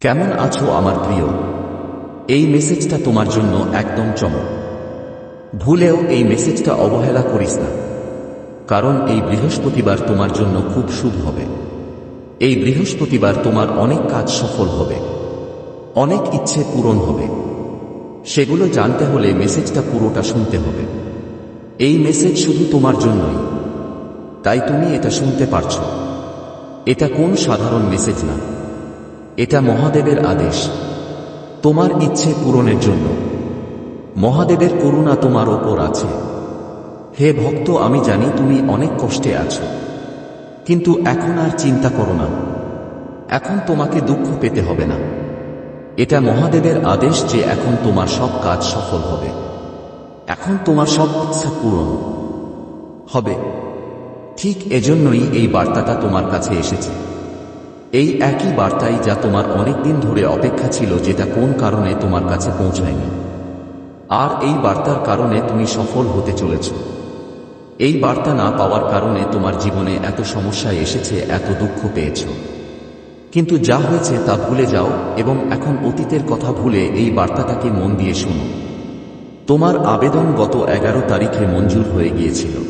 কেমন আছো আমার প্রিয়? এই মেসেজটা তোমার জন্য একদম চমক। ভুলেও এই মেসেজটা অবহেলা করিস না। কারণ এই বৃহস্পতিবার তোমার জন্য খুব শুভ হবে। এই বৃহস্পতিবার তোমার অনেক কাজ সফল হবে। অনেক ইচ্ছে পূরণ হবে। সেগুলো জানতে হলে মেসেজটা পুরোটা শুনতে হবে। এই মেসেজ শুধু তোমার জন্যই। তাই তুমি এটা শুনতে পারছ। এটা কোন সাধারণ মেসেজ না। এটা মহাদেবের আদেশ। তোমার ইচ্ছে পূরণের জন্য। মহাদেবের করুণা তোমার ওপর আছে। হে ভক্ত, আমি জানি তুমি অনেক কষ্টে আছো। কিন্তু এখন আর চিন্তা করো না। এখন তোমাকে দুঃখ পেতে হবে না। এটা মহাদেবের আদেশ যে এখন তোমার সব কাজ সফল হবে। এখন তোমার সব ইচ্ছা পূরণ হবে। ঠিক এজন্যই এই বার্তাটা তোমার কাছে এসেছে। এই একই বার্তাই যা তোমার অনেক দিন ধরে অপেক্ষা ছিল যেটা কোন কারণে তোমার কাছে পৌঁছায়নি। আর এই বার্তার কারণে তুমি সফল হতে চলেছ। এই বার্তা না পাওয়ার কারণে তোমার জীবনে এত সমস্যা এসেছে, এত দুঃখ পেয়েছ। কিন্তু যা হয়েছে তা ভুলে যাও এবং এখন অতীতের কথা ভুলে এই বার্তাটাকে মন দিয়ে শোনো। তোমার আবেদন গত এগারো তারিখে মঞ্জুর হয়ে গিয়েছিল।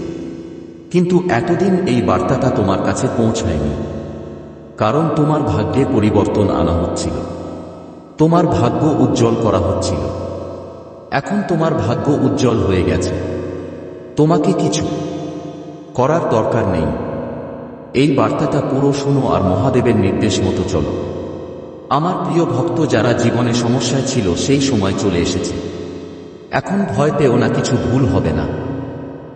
কিন্তু এতদিন এই বার্তাটা তোমার কাছে পৌঁছায়নি। কারণ তোমার ভাগ্যে পরিবর্তন আনা হচ্ছিল। তোমার ভাগ্য উজ্জ্বল করা হচ্ছিল। এখন তোমার ভাগ্য উজ্জ্বল হয়ে গেছে। তোমাকে কিছু করার দরকার নেই। এই বার্তাটা পুরো শোনো আর মহাদেবের নির্দেশ মতো চলো। আমার প্রিয় ভক্ত যারা জীবনে সমস্যায় ছিল, সেই সময় চলে এসেছে। এখন ভয় পেও না, কিছু ভুল হবে না।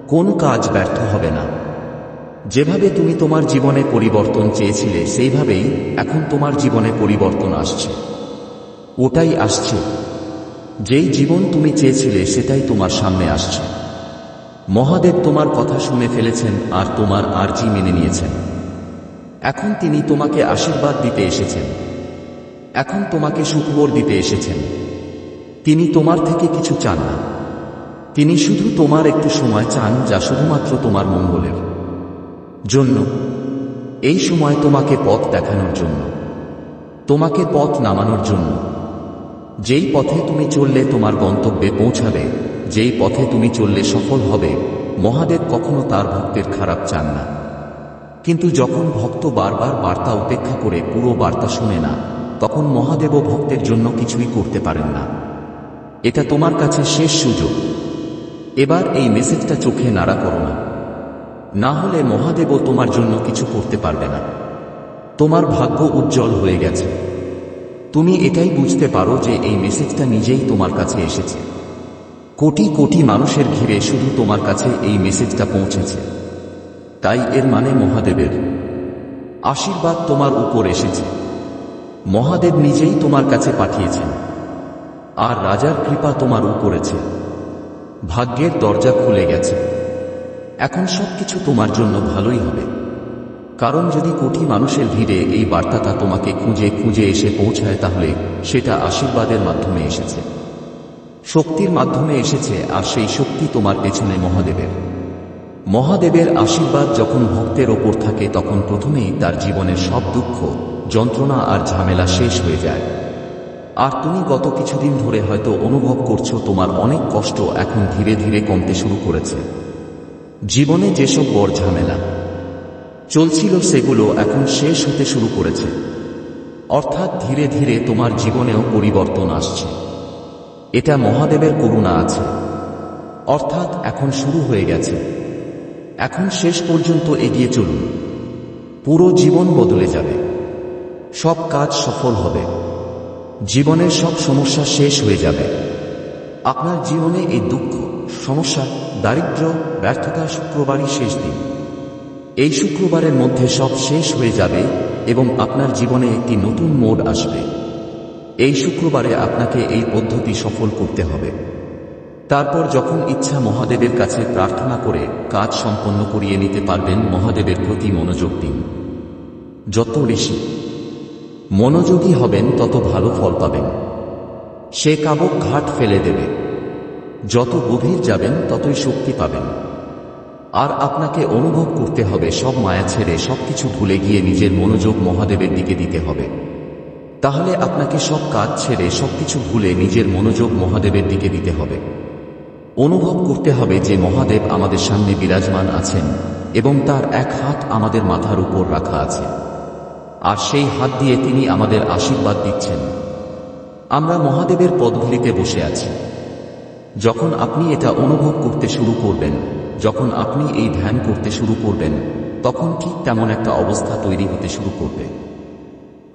কোন কাজ ব্যর্থ হবে না। যেভাবে তুমি তোমার জীবনে পরিবর্তন চেয়েছিলে, সেইভাবেই এখন তোমার জীবনে পরিবর্তন আসছে। ওটাই আসছে। যেই জীবন তুমি চেয়েছিলে, সেটাই তোমার সামনে আসছে। মহাদেব তোমার কথা শুনে ফেলেছেন আর তোমার আর্জি মেনে নিয়েছেন। এখন তিনি তোমাকে আশীর্বাদ দিতে এসেছেন। এখন তোমাকে সুখবর দিতে এসেছেন। তিনি তোমার থেকে কিছু চান না। তিনি শুধু তোমার একটু সময় চান, যা শুধুমাত্র তোমার মঙ্গলের। জন্য। এই সময় তোমাকে পথ দেখানোর জন্য। তোমাকে পথ নামানোর জন্য। যেই পথে তুমি চললে তোমার গন্তব্যে পৌঁছাবে, যেই পথে তুমি চললে সফল হবে, মহাদেব কখনো তার ভক্তের খারাপ চান না। কিন্তু যখন ভক্ত বারবার বার্তা উপেক্ষা করে পুরো বার্তা শুনে না, তখন মহাদেবও ভক্তের জন্য কিছুই করতে পারেন না। এটা তোমার কাছে শেষ সুযোগ। এবার এই মেসেজটা চোখে নাড়া করো না। না হলে মহাদেবও তোমার জন্য কিছু করতে পারবে না। তোমার ভাগ্য উজ্জ্বল হয়ে গেছে। তুমি এটাই বুঝতে পারো যে এই মেসেজটা নিজেই তোমার কাছে এসেছে। কোটি কোটি মানুষের ঘিরে শুধু তোমার কাছে এই মেসেজটা পৌঁছেছে। তাই এর মানে মহাদেবের আশীর্বাদ তোমার উপর এসেছে। মহাদেব নিজেই তোমার কাছে পাঠিয়েছেন। আর রাজার কৃপা তোমার উপরেছে ভাগ্যের দরজা খুলে গেছে। এখন সবকিছু তোমার জন্য ভালোই হবে। কারণ যদি কোটি মানুষের ভিড়ে এই বার্তাটা তোমাকে খুঁজে খুঁজে এসে পৌঁছায়, তাহলে সেটা আশীর্বাদের মাধ্যমে এসেছে। শক্তির মাধ্যমে এসেছে, আর সেই শক্তি তোমার পেছনে মহাদেবের। মহাদেবের আশীর্বাদ যখন ভক্তের ওপর থাকে, তখন প্রথমেই তার জীবনের সব দুঃখ, যন্ত্রণা আর ঝামেলা শেষ হয়ে যায়। আর তুমি গত কিছুদিন ধরে হয়তো অনুভব করছ, তোমার অনেক কষ্ট এখন ধীরে ধীরে কমতে শুরু করেছে। জীবনে যেসব বড় ঝামেলা চলছিল, সেগুলো এখন শেষ হতে শুরু করেছে। অর্থাৎ ধীরে ধীরে তোমার জীবনেও পরিবর্তন আসছে। এটা মহাদেবের করুণা আছে। অর্থাৎ এখন শুরু হয়ে গেছে। এখন শেষ পর্যন্ত এগিয়ে চলুন। পুরো জীবন বদলে যাবে। সব কাজ সফল হবে। জীবনের সব সমস্যা শেষ হয়ে যাবে। আপনার জীবনে এই দুঃখ, সমস্যা দারিদ্র, ব্যর্থতা শুক্রবারই শেষ দিন। এই শুক্রবারের মধ্যে সব শেষ হয়ে যাবে এবং আপনার জীবনে একটি নতুন মোড আসবে। এই শুক্রবারে আপনাকে এই পদ্ধতি সফল করতে হবে। তারপর যখন ইচ্ছা মহাদেবের কাছে প্রার্থনা করে কাজ সম্পন্ন করিয়ে নিতে পারবেন মহাদেবের প্রতি মনোযোগ দিন। যত বেশি মনোযোগী হবেন, তত ভালো ফল পাবেন। সে কাবক ঘাট ফেলে দেবে। যত গভীর যাবেন, ততই শক্তি পাবেন। আর আপনাকে অনুভব করতে হবে, সব মায়া ছেড়ে সবকিছু ভুলে গিয়ে নিজের মনোযোগ মহাদেবের দিকে দিতে হবে। তাহলে আপনাকে সব কাজ ছেড়ে সবকিছু ভুলে নিজের মনোযোগ মহাদেবের দিকে দিতে হবে। অনুভব করতে হবে যে মহাদেব আমাদের সামনে বিরাজমান আছেন এবং তার এক হাত আমাদের মাথার উপর রাখা আছে। আর সেই হাত দিয়ে তিনি আমাদের আশীর্বাদ দিচ্ছেন। আমরা মহাদেবের পদগুলিতে বসে আছি। যখন আপনি এটা অনুভব করতে শুরু করবেন, যখন আপনি এই ধ্যান করতে শুরু করবেন, তখন ঠিক তেমন একটা অবস্থা তৈরি হতে শুরু করবে।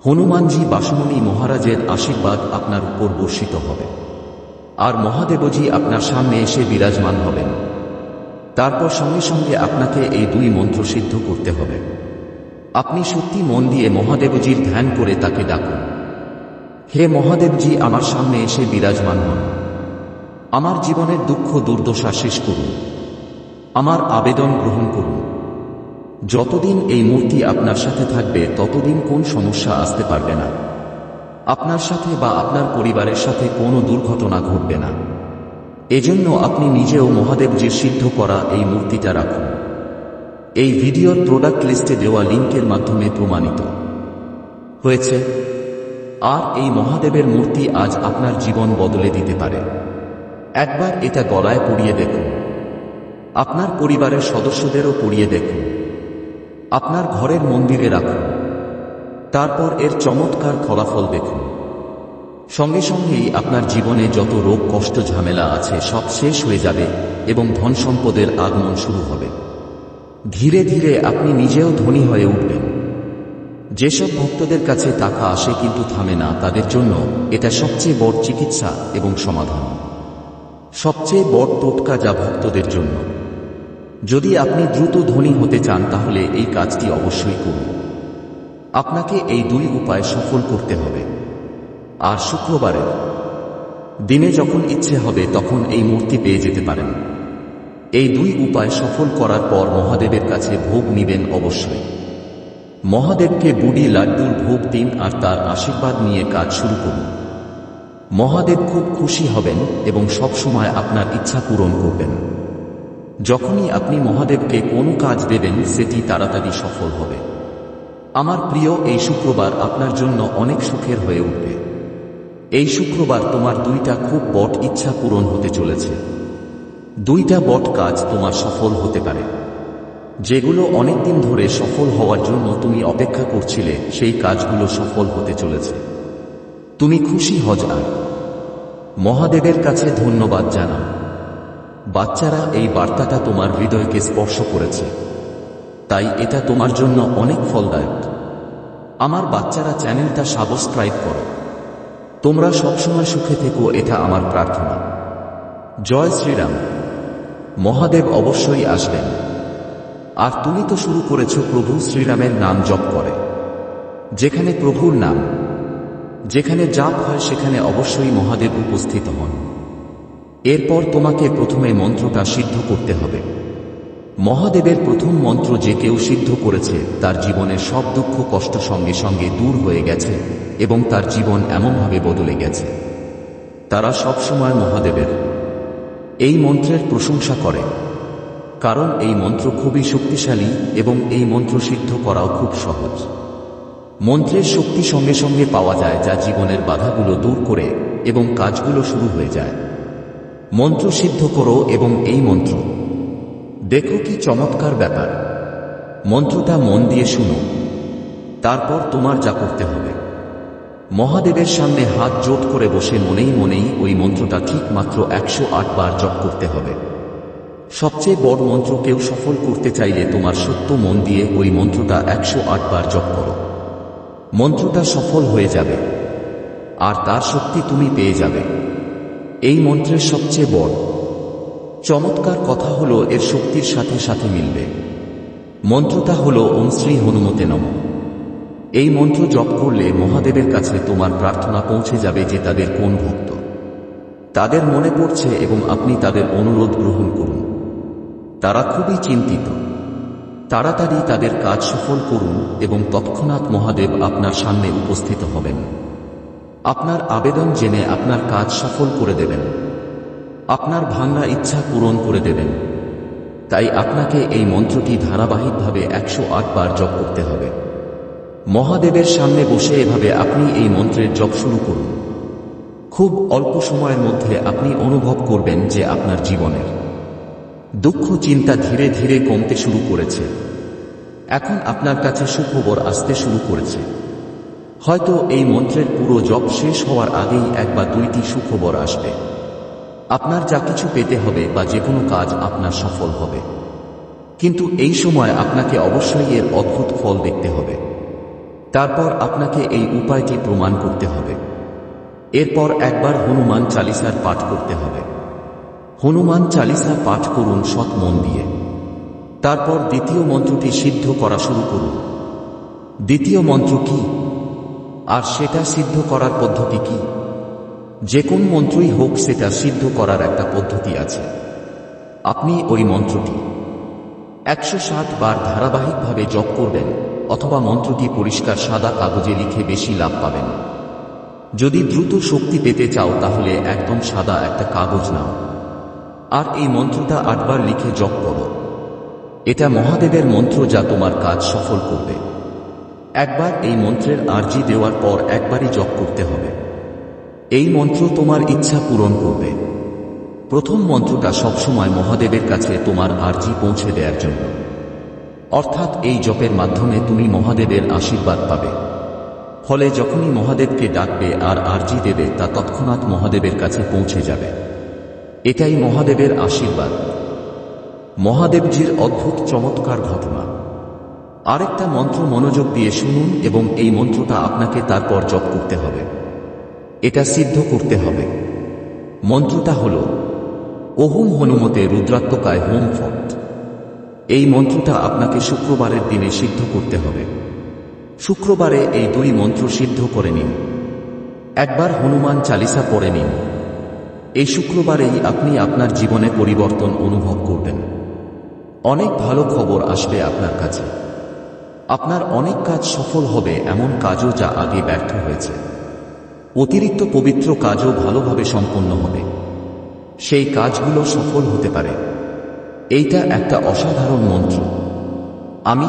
হনুমানজি বাসমণি মহারাজের আশীর্বাদ আপনার উপর বর্ষিত হবে। আর মহাদেবজি আপনার সামনে এসে বিরাজমান হবেন। তারপর সঙ্গে সঙ্গে আপনাকে এই দুই মন্ত্র সিদ্ধ করতে হবে। আপনি সত্যি মন দিয়ে মহাদেবজির ধ্যান করে তাকে ডাকুন। হে মহাদেবজি, আমার সামনে এসে বিরাজমান হন। আমার জীবনের দুঃখ দুর্দশা শেষ করুন। আমার আবেদন গ্রহণ করুন। যতদিন এই মূর্তি আপনার সাথে থাকবে, ততদিন কোন সমস্যা আসতে পারবে না। আপনার সাথে বা আপনার পরিবারের সাথে কোনো দুর্ঘটনা ঘটবে না। এজন্য আপনি নিজেও মহাদেবজির সিদ্ধ করা এই মূর্তিটা রাখুন। এই ভিডিওর প্রোডাক্ট লিস্টে দেওয়া লিঙ্কের মাধ্যমে প্রমাণিত। হয়েছে, আর এই মহাদেবের মূর্তি আজ আপনার জীবন বদলে দিতে পারে। একবার এটা গলায় পরিয়ে দেখুন। আপনার পরিবারের সদস্যদেরও পরিয়ে দেখুন। আপনার ঘরের মন্দিরে রাখুন। তারপর এর চমৎকার ফলাফল দেখুন। সঙ্গে সঙ্গেই আপনার জীবনে যত রোগ, কষ্ট, ঝামেলা আছে, সব শেষ হয়ে যাবে এবং ধন সম্পদের আগমন শুরু হবে। ধীরে ধীরে আপনি নিজেও ধনী হয়ে উঠবেন। যেসব ভক্তদের কাছে টাকা আসে কিন্তু থামে না, তাদের জন্য এটা সবচেয়ে বড় চিকিৎসা এবং সমাধান। সবচেয়ে বড় টোটকা যা ভক্তদের জন্য। যদি আপনি দ্রুত ধনী হতে চান, তাহলে এই কাজটি অবশ্যই করুন। আপনাকে এই দুই উপায় সফল করতে হবে। আর শুক্রবারে দিনে যখন ইচ্ছে হবে, তখন এই মূর্তি পেয়ে যেতে পারেন। এই দুই উপায় সফল করার পর মহাদেবের কাছে ভোগ নিবেন অবশ্যই। মহাদেবকে বুড়ি লাড্ডুর ভোগ দিন আর তার আশীর্বাদ নিয়ে কাজ শুরু করুন। মহাদেব খুব খুশি হবেন এবং সব সময় আপনার ইচ্ছা পূরণ করবেন। যখনই আপনি মহাদেবকে কোনো কাজ দেবেন, সেটি তাড়াতাড়ি সফল হবে। আমার প্রিয়, এই শুক্রবার আপনার জন্য অনেক সুখের হয়ে উঠবে। এই শুক্রবার তোমার দুইটা খুব বট ইচ্ছা পূরণ হতে চলেছে। দুইটা বট কাজ তোমার সফল হতে পারে। যেগুলো অনেকদিন ধরে সফল হওয়ার জন্য তুমি অপেক্ষা করছিলে, সেই কাজগুলো সফল হতে চলেছে। তুমি খুশি হজ আর মহাদেবের কাছে ধন্যবাদ জানাও। বাচ্চারা এই বার্তাটা তোমার হৃদয়কে স্পর্শ করেছে। তাই এটা তোমার জন্য অনেক ফলদায়ক। আমার বাচ্চারা চ্যানেলটা সাবস্ক্রাইব করো। তোমরা সবসময় সুখে থেকো, এটা আমার প্রার্থনা। জয় শ্রীরাম। মহাদেব অবশ্যই আসবেন। আর তুমি তো শুরু করেছ প্রভু শ্রীরামের নাম জপ করে। যেখানে প্রভুর নাম। যেখানে জাপ হয় সেখানে অবশ্যই মহাদেব উপস্থিত হন। এরপর তোমাকে প্রথমে মন্ত্রটা সিদ্ধ করতে হবে। মহাদেবের প্রথম মন্ত্র যে কেউ সিদ্ধ করেছে, তার জীবনের সব দুঃখ কষ্ট সঙ্গে সঙ্গে দূর হয়ে গেছে এবং তার জীবন এমনভাবে বদলে গেছে। তারা সবসময় মহাদেবের। এই মন্ত্রের প্রশংসা করে। কারণ এই মন্ত্র খুবই শক্তিশালী এবং এই মন্ত্র সিদ্ধ করাও খুব সহজ। মন্ত্রের শক্তি সঙ্গে সঙ্গে পাওয়া যায় যা জীবনের বাধাগুলো দূর করে এবং কাজগুলো শুরু হয়ে যায়। মন্ত্র সিদ্ধ করো এবং এই মন্ত্র। দেখো কি চমৎকার ব্যাপার। মন্ত্রটা মন দিয়ে শুনো। তারপর তোমার যা করতে হবে। মহাদেবের সামনে হাত জোট করে বসে মনেই মনেই ওই মন্ত্রটা ঠিক মাত্র একশো আট বার জপ করতে হবে। সবচেয়ে বড় মন্ত্র কেউ সফল করতে চাইলে তোমার সত্য মন দিয়ে ওই মন্ত্রটা একশো আট বার জপ করো। মন্ত্রটা সফল হয়ে যাবে। আর তার শক্তি তুমি পেয়ে যাবে। এই মন্ত্রের সবচেয়ে বড়। চমৎকার কথা হলো এর শক্তির সাথে সাথে মিলবে। মন্ত্রটা হলো ওম শ্রী হনুমতে নম। এই মন্ত্র জপ করলে মহাদেবের কাছে তোমার প্রার্থনা পৌঁছে যাবে যে তাদের কোন ভক্ত। তাদের মনে পড়ছে এবং আপনি তাদের অনুরোধ গ্রহণ করুন। তারা খুবই চিন্তিত। তাড়াতাড়ি তাদের কাজ সফল করুন এবং তৎক্ষণাৎ মহাদেব আপনার সামনে উপস্থিত হবেন। আপনার আবেদন জেনে আপনার কাজ সফল করে দেবেন। আপনার ভাঙ্গা ইচ্ছা পূরণ করে দেবেন। তাই আপনাকে এই মন্ত্রটি ধারাবাহিকভাবে একশো বার জপ করতে হবে। মহাদেবের সামনে বসে এভাবে আপনি এই মন্ত্রের জপ শুরু করুন। খুব অল্প সময়ের মধ্যে আপনি অনুভব করবেন যে আপনার জীবনের দুঃখ চিন্তা ধীরে ধীরে কমতে শুরু করেছে। এখন আপনার কাছে সুখবর আসতে শুরু করেছে। হয়তো এই মন্ত্রের পুরো জপ শেষ হওয়ার আগেই এক বা দুইটি সুখবর আসবে। আপনার যা কিছু পেতে হবে বা যে কোনো কাজ আপনার সফল হবে। কিন্তু এই সময় আপনাকে অবশ্যই এর অদ্ভুত ফল দেখতে হবে। তারপর আপনাকে এই উপায়টি প্রমাণ করতে হবে। এরপর একবার হনুমান চালিসার পাঠ করতে হবে। হনুমান চালিসা পাঠ করুন সৎ মন দিয়ে। তারপর দ্বিতীয় মন্ত্রটি সিদ্ধ করা শুরু করুন। দ্বিতীয় মন্ত্র কি? আর সেটা সিদ্ধ করার পদ্ধতি কি? যে কোন মন্ত্রই হোক, সেটা সিদ্ধ করার একটা পদ্ধতি আছে। আপনি ওই মন্ত্রটি একশো ষাট বার ধারাবাহিকভাবে জপ করবেন, অথবা মন্ত্রটি পরিষ্কার সাদা কাগজে লিখে বেশি লাভ পাবেন। যদি দ্রুত শক্তি পেতে চাও, তাহলে একদম সাদা একটা কাগজ নাও। আর এই মন্ত্রটা আটবার লিখে জপ করো। এটা মহাদেবের মন্ত্র যা তোমার কাজ সফল করবে। একবার এই মন্ত্রের আর্জি দেওয়ার পর একবারই জপ করতে হবে। এই মন্ত্র তোমার ইচ্ছা পূরণ করবে। প্রথম মন্ত্রটা সবসময় মহাদেবের কাছে তোমার আর্জি পৌঁছে দেওয়ার জন্য। অর্থাৎ এই জপের মাধ্যমে তুমি মহাদেবের আশীর্বাদ পাবে। ফলে যখনই মহাদেবকে ডাকবে আর আর্জি দেবে তা তৎক্ষণাৎ মহাদেবের কাছে পৌঁছে যাবে। এটাই মহাদেবের আশীর্বাদ। মহাদেবজির অদ্ভুত চমৎকার ঘটনা। আরেকটা মন্ত্র মনোযোগ দিয়ে শুনুন এবং এই মন্ত্রটা আপনাকে তারপর জপ করতে হবে। এটা সিদ্ধ করতে হবে। মন্ত্রটা হল, ওহুম হনুমতে রুদ্রাত্মকায় হোম ফট এই মন্ত্রটা আপনাকে শুক্রবারের দিনে সিদ্ধ করতে হবে। শুক্রবারে এই দুই মন্ত্র সিদ্ধ করে নিন। একবার হনুমান চালিসা পড়ে নিন। এই শুক্রবারেই আপনি আপনার জীবনে পরিবর্তন অনুভব করবেন। অনেক ভালো খবর আসবে আপনার কাছে। আপনার অনেক কাজ সফল হবে এমন কাজও যা আগে ব্যর্থ হয়েছে। অতিরিক্ত পবিত্র কাজও ভালোভাবে সম্পন্ন হবে। সেই কাজগুলো সফল হতে পারে। এইটা একটা অসাধারণ মন্ত্র। আমি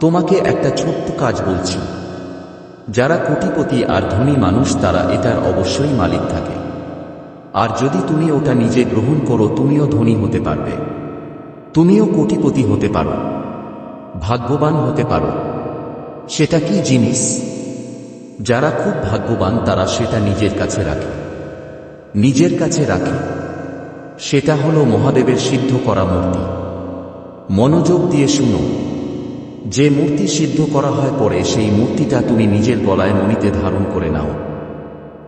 তোমাকে একটা ছোট্ট কাজ বলছি। যারা কোটিপতি আর ধনী মানুষ তারা এটার অবশ্যই মালিক থাকে। আর যদি তুমি ওটা নিজে গ্রহণ করো, তুমিও ধনী হতে পারবে। তুমিও কোটিপতি হতে পারো। ভাগ্যবান হতে পারো। সেটা কি জিনিস? যারা খুব ভাগ্যবান, তারা সেটা নিজের কাছে রাখে। নিজের কাছে রাখে। সেটা হলো মহাদেবের সিদ্ধ করা মূর্তি। মনোযোগ দিয়ে শুনো। যে মূর্তি সিদ্ধ করা হয় পরে, সেই মূর্তিটা তুমি নিজের গলায় মনিতে ধারণ করে নাও।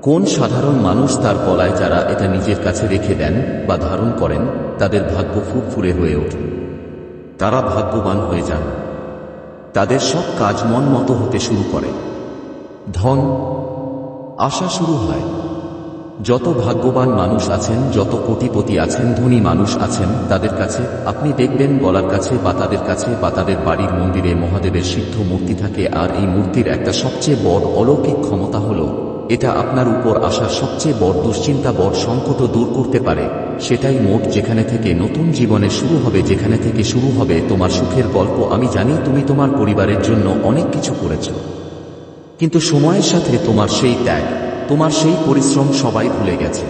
কোন সাধারণ মানুষ তার গলায় যারা এটা নিজের কাছে রেখে দেন বা ধারণ করেন, তাদের ভাগ্য ফুরফুরে হয়ে ওঠে। তারা ভাগ্যবান হয়ে যান। তাদের সব কাজ মন মতো হতে শুরু করে। ধন, আশা শুরু হয়। যত ভাগ্যবান মানুষ আছেন, যত কোটিপতি আছেন, ধনী মানুষ আছেন, তাদের কাছে আপনি দেখবেন গলার কাছে বা তাদের কাছে বা তাদের বাড়ির মন্দিরে মহাদেবের সিদ্ধ মূর্তি থাকে, আর এই মূর্তির একটা সবচেয়ে বড় অলৌকিক ক্ষমতা হল এটা আপনার উপর আসার সবচেয়ে বড় দুশ্চিন্তা, বড় সংকটও দূর করতে পারে। সেটাই মোট যেখানে থেকে নতুন জীবনে শুরু হবে, যেখানে থেকে শুরু হবে তোমার সুখের গল্প। আমি জানি তুমি তোমার পরিবারের জন্য অনেক কিছু করেছ। কিন্তু সময়ের সাথে তোমার সেই ত্যাগ, তোমার সেই পরিশ্রম সবাই ভুলে গেছে।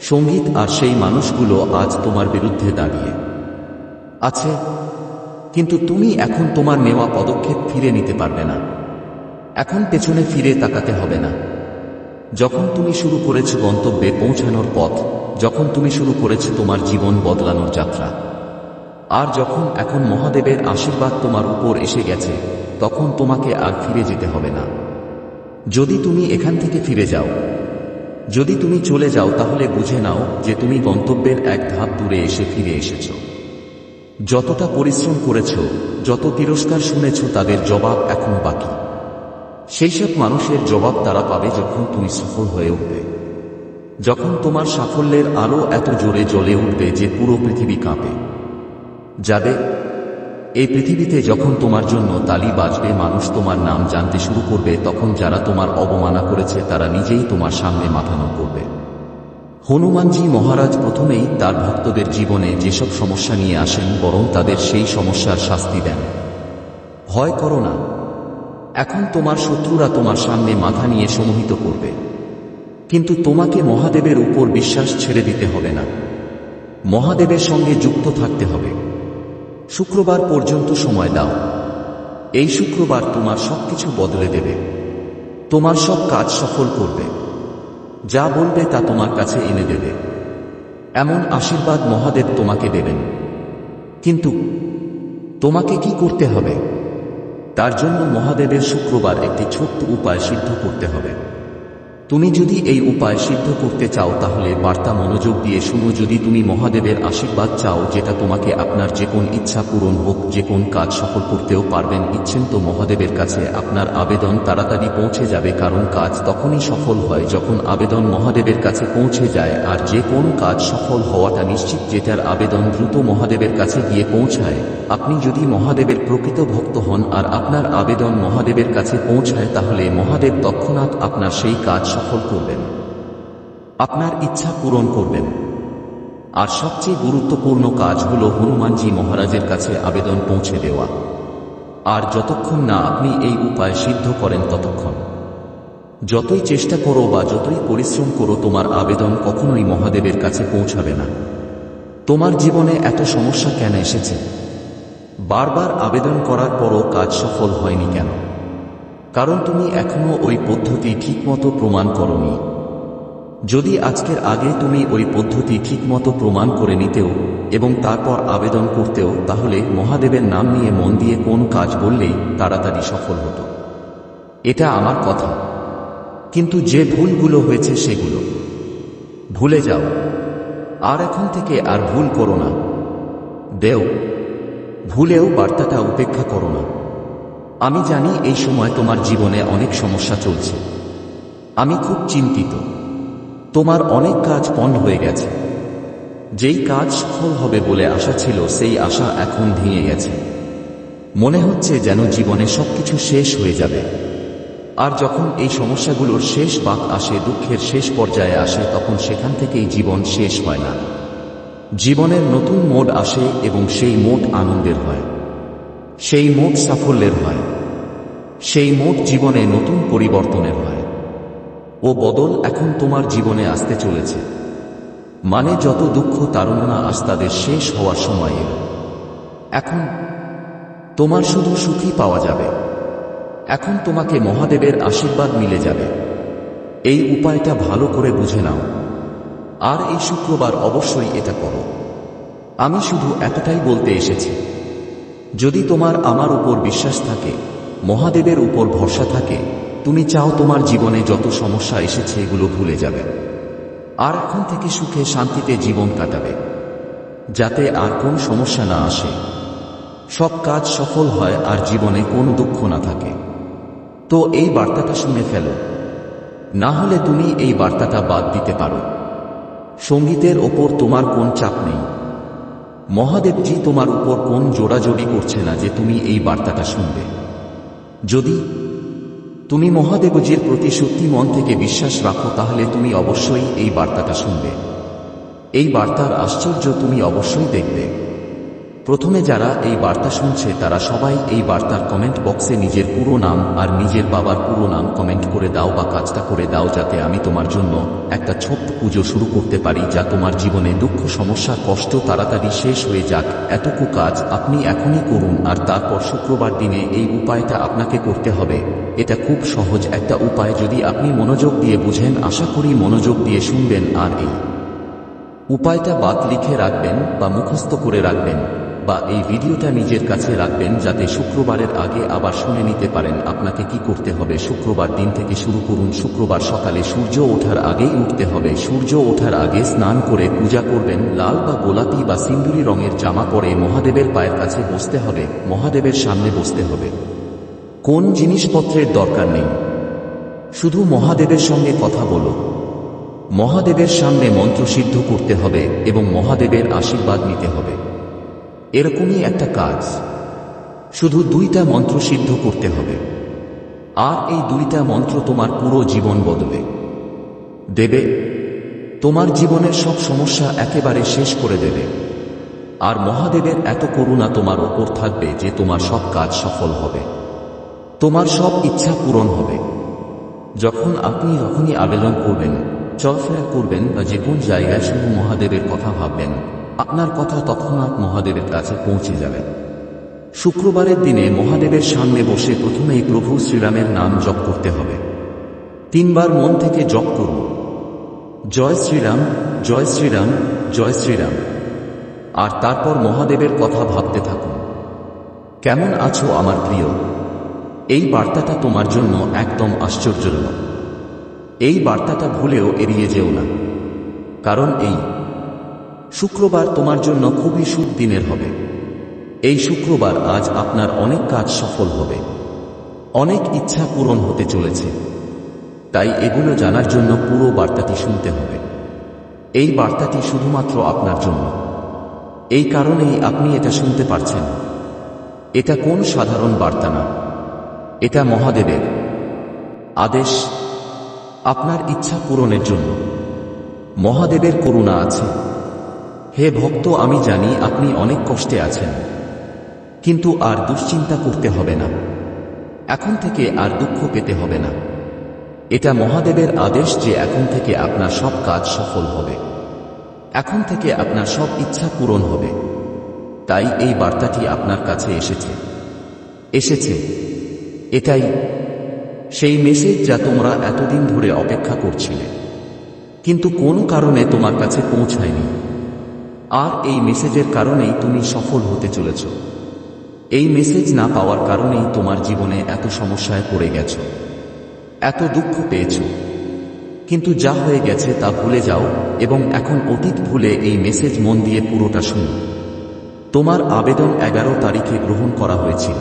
সংগীত আর সেই মানুষগুলো আজ তোমার বিরুদ্ধে দাঁড়িয়ে আছে। কিন্তু তুমি এখন তোমার নেওয়া পদক্ষেপ ফিরে নিতে পারবে না। এখন পেছনে ফিরে তাকাতে হবে না। যখন তুমি শুরু করেছ গন্তব্যে পৌঁছানোর পথ, যখন তুমি শুরু করেছ তোমার জীবন বদলানোর যাত্রা। আর যখন এখন মহাদেবের আশীর্বাদ তোমার উপর এসে গেছে, তখন তোমাকে আর ফিরে যেতে হবে না। যদি তুমি এখান থেকে ফিরে যাও, যদি তুমি চলে যাও, তাহলে বুঝে নাও যে তুমি গন্তব্যের এক ধাপ দূরে এসে ফিরে এসেছ। যতটা পরিশ্রম করেছ, যত তিরস্কার শুনেছ, তাদের জবাব এখনও বাকি। সেই সব মানুষের জবাব তারা পাবে যখন তুমি সফল হয়ে উঠবে। যখন তোমার সাফল্যের আলো এত জোরে জ্বলে উঠবে যে পুরো পৃথিবী কাঁপে। যাবে। এই পৃথিবীতে যখন তোমার জন্য তালি বাজবে, মানুষ তোমার নাম জানতে শুরু করবে, তখন যারা তোমার অবমানা করেছে, তারা নিজেই তোমার সামনে মাথানো করবে। হনুমানজি মহারাজ প্রথমেই তার ভক্তদের জীবনে যেসব সমস্যা নিয়ে আসেন, বরং তাদের সেই সমস্যার শাস্তি দেন। ভয় করো না। এখন তোমার শত্রুরা তোমার সামনে মাথা নিয়ে সমোহিত করবে। কিন্তু তোমাকে মহাদেবের উপর বিশ্বাস ছেড়ে দিতে হবে না। মহাদেবের সঙ্গে যুক্ত থাকতে হবে। শুক্রবার পর্যন্ত সময় দাও। এই শুক্রবার তোমার সবকিছু বদলে দেবে। তোমার সব কাজ সফল করবে। যা বলবে তা তোমার কাছে এনে দেবে। এমন আশীর্বাদ মহাদেব তোমাকে দেবেন। কিন্তু তোমাকে কি করতে হবে? তার জন্য মহাদেবের শুক্রবার একটি ছোট্ট উপায় সিদ্ধ করতে হবে। তুমি যদি এই উপায় সিদ্ধ করতে চাও, তাহলে বার্তা মনোযোগ দিয়ে শুনো। যদি তুমি মহাদেবের আশীর্বাদ চাও, যেটা তোমাকে আপনার যে কোন ইচ্ছা পূরণ হোক, যে কোন কাজ সফল করতেও পারবেন, ইচ্ছেন তো মহাদেবের কাছে আপনার আবেদন তাড়াতাড়ি পৌঁছে যাবে, কারণ কাজ তখনই সফল হয় যখন আবেদন মহাদেবের কাছে পৌঁছে যায়, আর যে কোন কাজ সফল হওয়াটা নিশ্চিত যেটার আবেদন দ্রুত মহাদেবের কাছে গিয়ে পৌঁছায়। আপনি যদি মহাদেবের প্রকৃত ভক্ত হন আর আপনার আবেদন মহাদেবের কাছে পৌঁছায়, তাহলে মহাদেব তৎক্ষণাৎ আপনার সেই কাজ সফল করবেন। আপনার ইচ্ছা পূরণ করবেন। আর সবচেয়ে গুরুত্বপূর্ণ কাজ হল হনুমানজি মহারাজের কাছে আবেদন পৌঁছে দেওয়া। আর যতক্ষণ না আপনি এই উপায় সিদ্ধ করেন ততক্ষণ। যতই চেষ্টা করো বা যতই পরিশ্রম করো, তোমার আবেদন কখনোই মহাদেবের কাছে পৌঁছাবে না। তোমার জীবনে এত সমস্যা কেন এসেছে? বারবার আবেদন করার পরও কাজ সফল হয়নি কেন? কারণ তুমি এখনও ওই পদ্ধতি ঠিকমতো প্রমাণ করনি। যদি আজকের আগে তুমি ওই পদ্ধতি ঠিকমতো প্রমাণ করে নিতেও এবং তারপর আবেদন করতেও, তাহলে মহাদেবের নাম নিয়ে মন দিয়ে কোন কাজ বললেই তাড়াতাড়ি সফল হতো। এটা আমার কথা। কিন্তু যে ভুলগুলো হয়েছে সেগুলো। ভুলে যাও। আর এখন থেকে আর ভুল করো না। দেও। ভুলেও বার্তাটা উপেক্ষা করো না। আমি জানি এই সময় তোমার জীবনে অনেক সমস্যা চলছে। আমি খুব চিন্তিত। তোমার অনেক কাজ পণ্ড হয়ে গেছে। যেই কাজ সফল হবে বলে আশা ছিল, সেই আশা এখন ভেঙে গেছে। মনে হচ্ছে যেন জীবনে সবকিছু শেষ হয়ে যাবে। আর যখন এই সমস্যাগুলোর শেষ বাক আসে, দুঃখের শেষ পর্যায়ে আসে, তখন সেখান থেকেই জীবন শেষ হয় না। জীবনের নতুন মোড আসে এবং সেই মোট আনন্দের হয়। সেই মোট সাফল্যের হয়। সেই মোট জীবনে নতুন পরিবর্তনের হয় ও বদল এখন তোমার জীবনে আসতে চলেছে। মানে যত দুঃখ তারুণা আজ তাদের শেষ হওয়ার সময় এখন তোমার শুধু সুখী পাওয়া যাবে। এখন তোমাকে মহাদেবের আশীর্বাদ মিলে যাবে। এই উপায়টা ভালো করে বুঝে নাও। আর এই শুক্রবার অবশ্যই এটা করো। আমি শুধু এতটাই বলতে এসেছি। যদি তোমার আমার উপর বিশ্বাস থাকে মহাদেবের উপর ভরসা থাকে, তুমি চাও তোমার জীবনে যত সমস্যা এসেছে এগুলো ভুলে যাবে। আর এখন থেকে সুখে শান্তিতে জীবন কাটাবে, যাতে আর কোন সমস্যা না আসে। সব কাজ সফল হয় আর জীবনে কোন দুঃখ না থাকে। তো এই বার্তাটা শুনে ফেলো। না হলে তুমি এই বার্তাটা বাদ দিতে পারো। সঙ্গীতের ওপর তোমার কোন চাপ নেই। মহাদেবজি তোমার উপর কোন জোড়াজোড়ি করছে না যে তুমি এই বার্তাটা শুনবে। যদি তুমি মহাদেবজির প্রতি সত্যি মন থেকে বিশ্বাস রাখো, তাহলে তুমি অবশ্যই এই বার্তাটা শুনবে। এই বার্তার আশ্চর্য তুমি অবশ্যই দেখবে। প্রথমে যারা এই বার্তা শুনছে, তারা সবাই এই বার্তার কমেন্ট বক্সে নিজের পুরো নাম আর নিজের বাবার পুরো নাম কমেন্ট করে দাও বা কাজটা করে দাও যাতে আমি তোমার জন্য একটা ছোট্ট পুজো শুরু করতে পারি যা তোমার জীবনে দুঃখ, সমস্যা, কষ্ট তাড়াতাড়ি শেষ হয়ে যাক। এতটুকু কাজ আপনি এখনই করুন আর তারপর শুক্রবার দিনে এই উপায়টা আপনাকে করতে হবে। এটা খুব সহজ একটা উপায় যদি আপনি মনোযোগ দিয়ে বুঝেন, আশা করি মনোযোগ দিয়ে শুনবেন আর এই উপায়টা বাদ লিখে রাখবেন বা মুখস্থ করে রাখবেন। বা এই ভিডিওটা নিজের কাছে রাখবেন যাতে শুক্রবারের আগে আবার শুনে নিতে পারেন আপনাকে কি করতে হবে। শুক্রবার দিন থেকে শুরু করুন। শুক্রবার সকালে সূর্য ওঠার আগেই উঠতে হবে। সূর্য ওঠার আগে স্নান করে পূজা করবেন। লাল বা গোলাপি বা সিন্দুরি রঙের জামা পরে মহাদেবের পায়ের কাছে বসতে হবে। মহাদেবের সামনে বসতে হবে। কোন জিনিসপত্রের দরকার নেই? শুধু মহাদেবের সঙ্গে কথা বলো। মহাদেবের সামনে মন্ত্র সিদ্ধ করতে হবে এবং মহাদেবের আশীর্বাদ নিতে হবে। এরকমই একটা কাজ। শুধু দুইটা মন্ত্র সিদ্ধ করতে হবে। আর এই দুইটা মন্ত্র তোমার পুরো জীবন বদলে। দেবে, তোমার জীবনের সব সমস্যা একেবারে শেষ করে দেবে। আর মহাদেবের এত করুণা তোমার ওপর থাকবে যে তোমার সব কাজ সফল হবে। তোমার সব ইচ্ছা পূরণ হবে। যখন আপনি যখনই আবেদন করবেন, চলাফেরা করবেন বা যে কোন জায়গায় শুধু মহাদেবের কথা ভাববেন আপনার কথা তৎক্ষণাৎ মহাদেবের কাছে পৌঁছে যাবে। শুক্রবারের দিনে মহাদেবের সামনে বসে প্রথমেই প্রভু শ্রীরামের নাম জপ করতে হবে। তিনবার মন থেকে জপ করুন। জয় শ্রীরাম জয় শ্রীরাম জয় শ্রীরাম। আর তারপর মহাদেবের কথা ভাবতে থাকুন। কেমন আছো আমার প্রিয়? এই বার্তাটা তোমার জন্য একদম আশ্চর্যজনক। এই বার্তাটা ভুলেও এড়িয়ে যেও না। কারণ এই শুক্রবার তোমার জন্য খুবই শুভ দিনের হবে। এই শুক্রবার আজ আপনার অনেক কাজ সফল হবে। অনেক ইচ্ছা পূরণ হতে চলেছে। তাই এগুলো জানার জন্য পুরো বার্তাটি শুনতে হবে। এই বার্তাটি শুধুমাত্র আপনার জন্য। এই কারণেই আপনি এটা শুনতে পারছেন। এটা কোন সাধারণ বার্তা না। এটা মহাদেবের। আদেশ, আপনার ইচ্ছা পূরণের জন্য। মহাদেবের করুণা আছে। হে ভক্ত, আমি জানি আপনি অনেক কষ্টে আছেন, কিন্তু আর দুশ্চিন্তা করতে হবে না। এখন থেকে আর দুঃখ পেতে হবে না। এটা মহাদেবের আদেশ যে এখন থেকে আপনার সব কাজ সফল হবে। এখন থেকে আপনার সব ইচ্ছা পূরণ হবে। তাই এই বার্তাটি আপনার কাছে এসেছে। এসেছে। এটাই সেই মেসেজ যা তোমরা এতদিন ধরে অপেক্ষা করছিলে। কিন্তু কোন কারণে তোমার কাছে পৌঁছায়নি। আর এই মেসেজের কারণেই তুমি সফল হতে চলেছ। এই মেসেজ না পাওয়ার কারণেই তোমার জীবনে এত সমস্যায় পড়ে গেছ। এত দুঃখ পেয়েছ। কিন্তু যা হয়ে গেছে তা ভুলে যাও এবং এখন অতীত ভুলে এই মেসেজ মন দিয়ে পুরোটা শুনো। তোমার আবেদন এগারো তারিখে গ্রহণ করা হয়েছিল।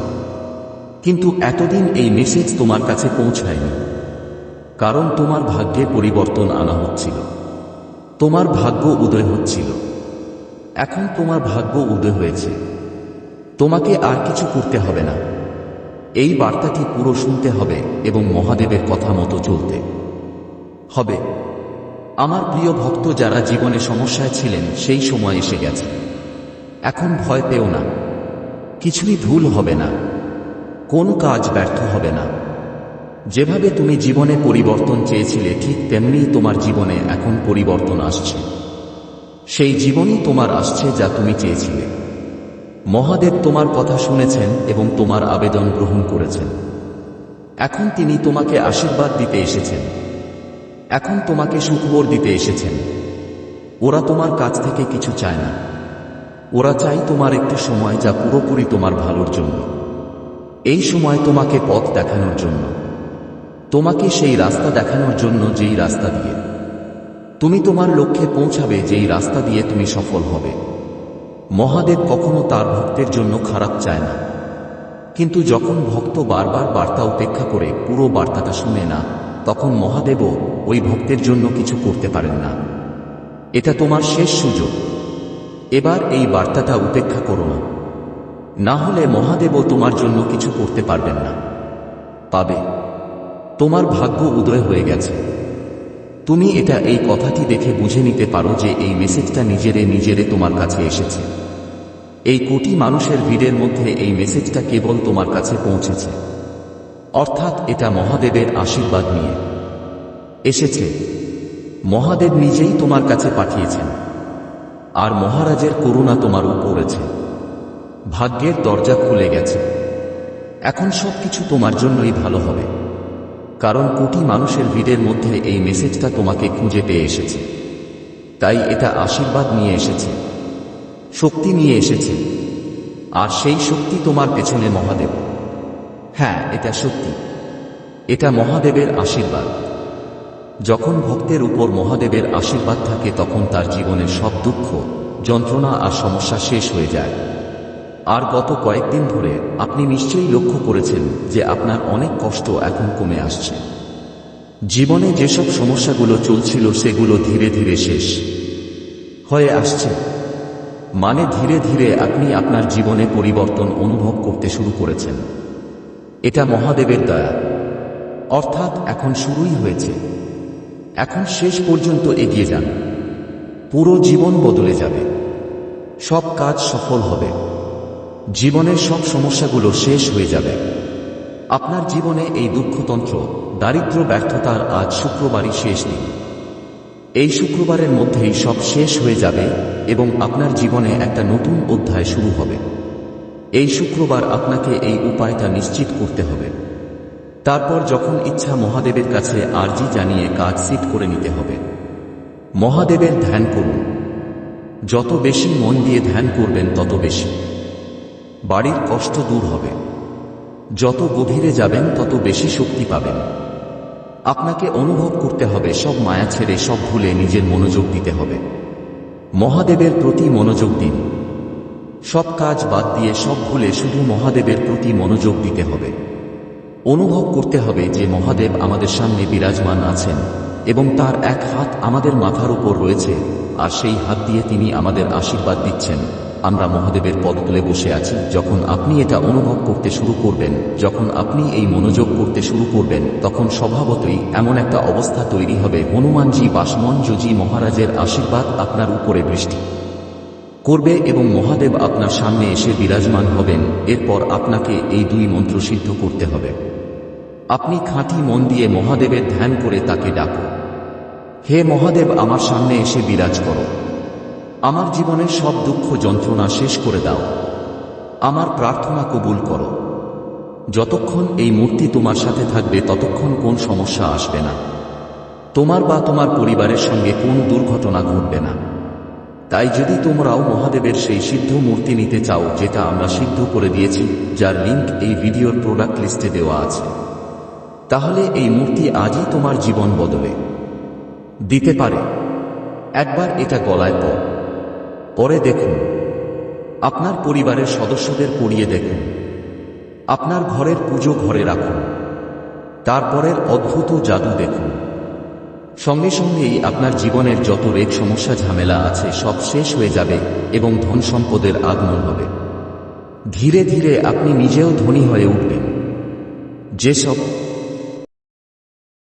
কিন্তু এতদিন এই মেসেজ তোমার কাছে পৌঁছায়নি। কারণ তোমার ভাগ্যে পরিবর্তন আনা হচ্ছিল। তোমার ভাগ্য উদয় হচ্ছিল। এখন তোমার ভাগ্য উদয় হয়েছে। তোমাকে আর কিছু করতে হবে না। এই বার্তাটি পুরো শুনতে হবে এবং মহাদেবের কথা মতো চলতে। হবে। আমার প্রিয় ভক্ত যারা জীবনে সমস্যায় ছিলেন, সেই সময় এসে গেছে। এখন ভয় পেও না। কিছুই ভুল হবে না। কোন কাজ ব্যর্থ হবে না। যেভাবে তুমি জীবনে পরিবর্তন চেয়েছিলে, ঠিক তেমনি তোমার জীবনে এখন পরিবর্তন আসছে। সেই জীবনই তোমার আসছে যা তুমি চেয়েছিলে। মহাদেব তোমার কথা শুনেছেন এবং তোমার আবেদন গ্রহণ করেছেন। এখন তিনি তোমাকে আশীর্বাদ দিতে এসেছেন। এখন তোমাকে সুখবর দিতে এসেছেন। ওরা তোমার কাছ থেকে কিছু চায় না। ওরা চাই তোমার একটু সময় যা পুরোপুরি তোমার ভালোর জন্য। এই সময় তোমাকে পথ দেখানোর জন্য। তোমাকে সেই রাস্তা দেখানোর জন্য যেই রাস্তা দিয়ে। তুমি তোমার লক্ষ্যে পৌঁছাবে যেই রাস্তা দিয়ে তুমি সফল হবে। মহাদেব কখনো তার ভক্তের জন্য খারাপ চায় না। কিন্তু যখন ভক্ত বারবার বার্তা উপেক্ষা করে পুরো বার্তাটা শুনে না, তখন মহাদেবও ওই ভক্তের জন্য কিছু করতে পারেন না। এটা তোমার শেষ সুযোগ। এবার এই বার্তাটা উপেক্ষা করো না। হলে মহাদেবও তোমার জন্য কিছু করতে পারবেন না। পাবে। তোমার ভাগ্য উদয় হয়ে গেছে। তুমি এটা এই কথাটি দেখে বুঝে নিতে পারো যে এই মেসেজটা নিজেরে নিজেরে তোমার কাছে এসেছে। এই কোটি মানুষের ভিড়ের মধ্যে এই মেসেজটা কেবল তোমার কাছে পৌঁছেছে। অর্থাৎ এটা মহাদেবের আশীর্বাদ নিয়ে। এসেছে। মহাদেব নিজেই তোমার কাছে পাঠিয়েছেন। আর মহারাজের করুণা তোমার উপরেছে। ভাগ্যের দরজা খুলে গেছে। এখন সবকিছু তোমার জন্যই ভালো হবে। কারণ কোটি মানুষের ভিড়ের মধ্যে এই মেসেজটা তোমাকে খুঁজে পেয়ে এসেছে। তাই এটা আশীর্বাদ নিয়ে এসেছে। শক্তি নিয়ে এসেছে। আর সেই শক্তি তোমার পেছনে মহাদেব। হ্যাঁ এটা সত্যি এটা মহাদেবের আশীর্বাদ। যখন ভক্তের উপর মহাদেবের আশীর্বাদ থাকে, তখন তার জীবনের সব দুঃখ, যন্ত্রণা আর সমস্যা শেষ হয়ে যায়। আর গত কয়েকদিন ধরে আপনি নিশ্চয়ই লক্ষ্য করেছেন যে আপনার অনেক কষ্ট এখন কমে আসছে। জীবনে যেসব সমস্যাগুলো চলছিল সেগুলো ধীরে ধীরে শেষ হয়ে আসছে। মানে ধীরে ধীরে আপনি আপনার জীবনে পরিবর্তন অনুভব করতে শুরু করেছেন। এটা মহাদেবের দয়া। অর্থাৎ এখন শুরুই হয়েছে। এখন শেষ পর্যন্ত এগিয়ে যান। পুরো জীবন বদলে যাবে। সব কাজ সফল হবে। জীবনের সব সমস্যাগুলো শেষ হয়ে যাবে। আপনার জীবনে এই দুঃখতন্ত্র, দারিদ্র ব্যর্থতার আজ শুক্রবারই শেষ দিন। এই শুক্রবারের মধ্যেই সব শেষ হয়ে যাবে এবং আপনার জীবনে একটা নতুন অধ্যায় শুরু হবে। এই শুক্রবার আপনাকে এই উপায়টা নিশ্চিত করতে হবে। তারপর যখন ইচ্ছা মহাদেবের কাছে আর্জি জানিয়ে কাজ সিট করে নিতে হবে। মহাদেবের ধ্যান করুন। যত বেশি মন দিয়ে ধ্যান করবেন, তত বেশি। বাড়ির কষ্ট দূর হবে। যত গভীরে যাবেন, তত বেশি শক্তি পাবেন। আপনাকে অনুভব করতে হবে, সব মায়া ছেড়ে, সব ভুলে নিজের মনোযোগ দিতে হবে। মহাদেবের প্রতি মনোযোগ দিন। সব কাজ বাদ দিয়ে, সব ভুলে শুধু মহাদেবের প্রতি মনোযোগ দিতে হবে। অনুভব করতে হবে যে মহাদেব আমাদের সামনে বিরাজমান আছেন এবং তার এক হাত আমাদের মাথার উপর রয়েছে, আর সেই হাত দিয়ে তিনি আমাদের আশীর্বাদ দিচ্ছেন। আমরা মহাদেবের পদতলে বসে আছি, যখন আপনি এটা অনুভব করতে শুরু করবেন, যখন আপনি এই মনোযোগ করতে শুরু করবেন, তখন স্বভাবতই এমন একটা অবস্থা তৈরি হবে। হনুমানজি বাসমঞ্জজি মহারাজের আশীর্বাদ আপনার উপরে বৃষ্টি করবে এবং মহাদেব আপনার সামনে এসে বিরাজমান হবেন। এরপর আপনাকে এই দুই মন্ত্র সিদ্ধ করতে হবে। আপনি খাঁটি মন দিয়ে মহাদেবের ধ্যান করে তাকে ডাকো হে মহাদেব, আমার সামনে এসে বিরাজ করো। আমার জীবনের সব দুঃখ যন্ত্রণা শেষ করে দাও। আমার প্রার্থনা কবুল করো। যতক্ষণ এই মূর্তি তোমার সাথে থাকবে, ততক্ষণ কোন সমস্যা আসবে না। তোমার বা তোমার পরিবারের সঙ্গে কোন দুর্ঘটনা ঘটবে না। তাই যদি তোমরাও মহাদেবের সেই সিদ্ধ মূর্তি নিতে চাও, যেটা আমরা সিদ্ধ করে দিয়েছি, যার লিঙ্ক এই ভিডিওর প্রোডাক্ট লিস্টে দেওয়া আছে, তাহলে এই মূর্তি আজই তোমার জীবন বদলে। দিতে পারে। একবার এটা গলায় পর পরে দেখুন। আপনার পরিবারের সদস্যদের পড়িয়ে দেখুন। আপনার ঘরের পুজো ঘরে রাখুন। তারপরের অদ্ভুত জাদু দেখুন। সঙ্গে সঙ্গেই আপনার জীবনের যত রেগ সমস্যা ঝামেলা আছে, সব শেষ হয়ে যাবে এবং ধন সম্পদের আগমন হবে। ধীরে ধীরে আপনি নিজেও ধনী হয়ে উঠবেন। যেসব